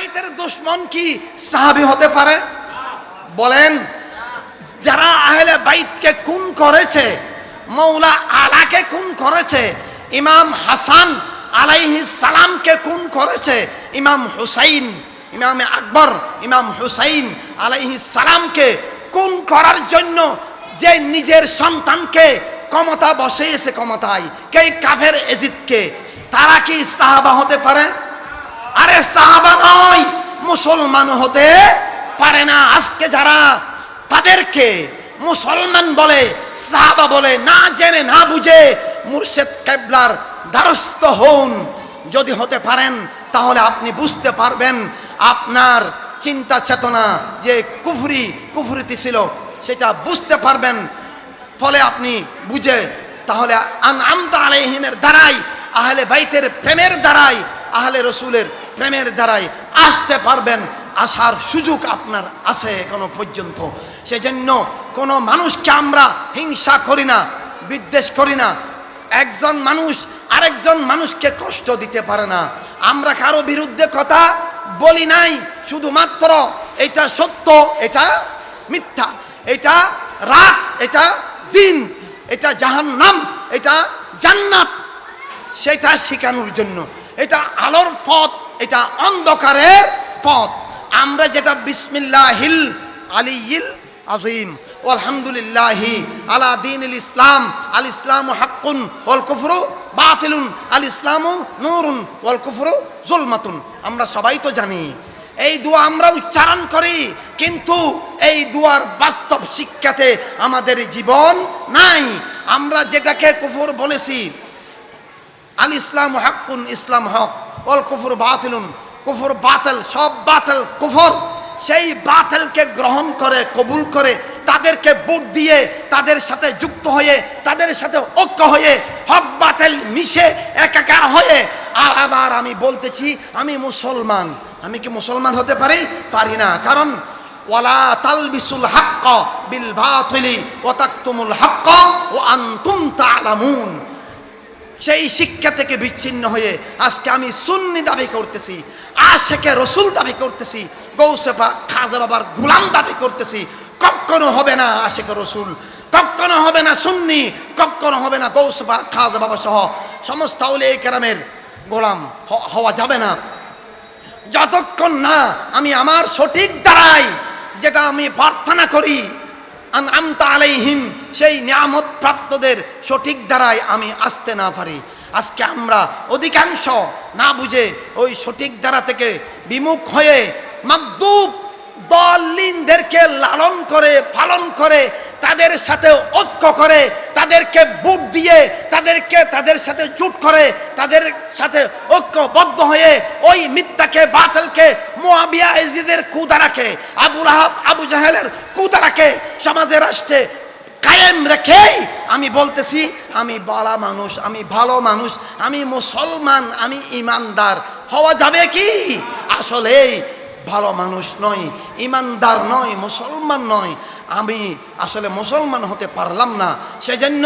বাইতের দুশ্মন কি সাহাবি হতে পারে? বলেন, যারা আহলে বাইতকে খুন করেছে মৌলা আলাকে খুন করেছে, ইমাম হাসান আলাইহিস সালামকে খুন করেছে, ইমাম হুসাইন, ইমাম আকবর, ইমাম হুসাইন আলাইহিস সালামকে খুন করার জন্য যে নিজের সন্তানকে ক্ষমতা বসিয়েছে ক্ষমতায়, কে কাফের এজিদকে, তারা কি সাহাবা হতে পারে? আরে সাহাবা নয়, মুসলমান হতে পারে না। আজকে যারা তাদেরকে মুসলমান বলে, সাহাবা বলে না জেনে, না বুঝে মুর্শেদ কেবলার দ্বারস্থ হন, যদি হতে পারেন, তাহলে আপনি বুঝতে পারবেন আপনার চিন্তা চেতনা যে কুফরি, কুফরিতে ছিল, সেটা বুঝতে পারবেন। ফলে আপনি বুঝে, তাহলে আন আমতা আলাইহিমের দ্বারাই, আহলে বাইতের প্রেমের দ্বারাই আহলে রসুলের প্রেমের দ্বারাই আসতে পারবেন, আসার সুযোগ আপনার আছে এখনও পর্যন্ত। সেজন্য কোনো মানুষকে আমরা হিংসা করি না, বিদ্বেষ করি না। একজন মানুষ আরেকজন মানুষকে কষ্ট দিতে পারে না। আমরা কারও বিরুদ্ধে কথা বলি নাই, শুধুমাত্র এটা সত্য, এটা মিথ্যা, এটা রাত, এটা দিন, এটা জাহান্নাম, এটা জান্নাত, সেটা শেখানোর জন্য। এটা আলোর পথ এটা অন্ধকারের পথ। আমরা যেটা বিসমিল্লাহিল আলিয়িল আজিম আলহামদুলিল্লাহি আলা দিন ইসলাম, আল ইসলাম হাক্কুন ওয়াল কুফরু বাতিলুন, আল ইসলামু নূরুন ওয়াল কুফরু জুলমাতুন। আমরা সবাই তো জানি, এই দোয়া আমরা উচ্চারণ করি, কিন্তু এই দুয়ার বাস্তব শিক্ষাতে আমাদের জীবন নাই। আমরা যেটাকে কুফর বলেছি, আল ইসলাম হাক্কুন ইসলাম হক। অল কুফর বাতিলুন, কুফর বাতিল, সব বাতিল কুফর। সেই বাতিলকে গ্রহণ করে, কবুল করে, তাদেরকে ভোট দিয়ে, তাদের সাথে যুক্ত হয়ে, তাদের সাথে ঐক্য হয়ে, হক বাতিল মিশে, একাকার হয়ে, আর আবার আমি বলতেছি, আমি মুসলমান। আমি কি মুসলমান হতে পারি? পারি না। কারণ, ওয়ালা তালবিসুল হাক্ক বিল বাতিলি, ওয়া তাকতুমুল হাক্ক, ওয়া আনতুম তা'লামুন। সেই শিক্ষা থেকে বিচ্ছিন্ন হয়ে আজকে আমি সুন্নি দাবি করতেছি আশেকে রসুল দাবি করতেছি গৌসেফা খাজা বাবার গুলাম দাবি করতেছি। কখনো হবে না আশেকে রসুল, কখনো হবে না সুন্নি, কখনো হবে না গৌসেফা খাজা বাবা সহ সমস্ত আউলে কেরামের গোলাম হওয়া যাবে না। যতক্ষণ না আমি আমার সঠিক দ্বারাই যেটা আমি প্রার্থনা করি আলাইহিম, সেই নিয়ামত প্রাপ্তদের সঠিক দ্বারাই আমি আসতে না পারি। আজকে আমরা অধিকাংশ না বুঝে ওই সঠিক দ্বারা থেকে বিমুখ হয়ে মাকদুব দলিনদেরকে লালন করে, পালন করে, তাদের সাথে ঐক্য করে, তাদেরকে বুট দিয়ে, তাদেরকে তাদের সাথে জুট করে, তাদের সাথে ঐক্যবদ্ধ হয়ে ওই মিথ্যাকে বাতিলকে মোয়াবিয়া ইজিদের কুদা রাখে, আবুল আহাব, আবু জাহেলের কুদা রাখে, সমাজে রাষ্ট্রে কায়েম রেখেই আমি বলতেছি, আমি বালা মানুষ, আমি ভালো মানুষ, আমি মুসলমান, আমি ইমানদার। হওয়া যাবে কি? আসলেই ভালো মানুষ নয় ইমানদার নয় মুসলমান নয় আমি আসলে মুসলমান হতে পারলাম না, সেজন্য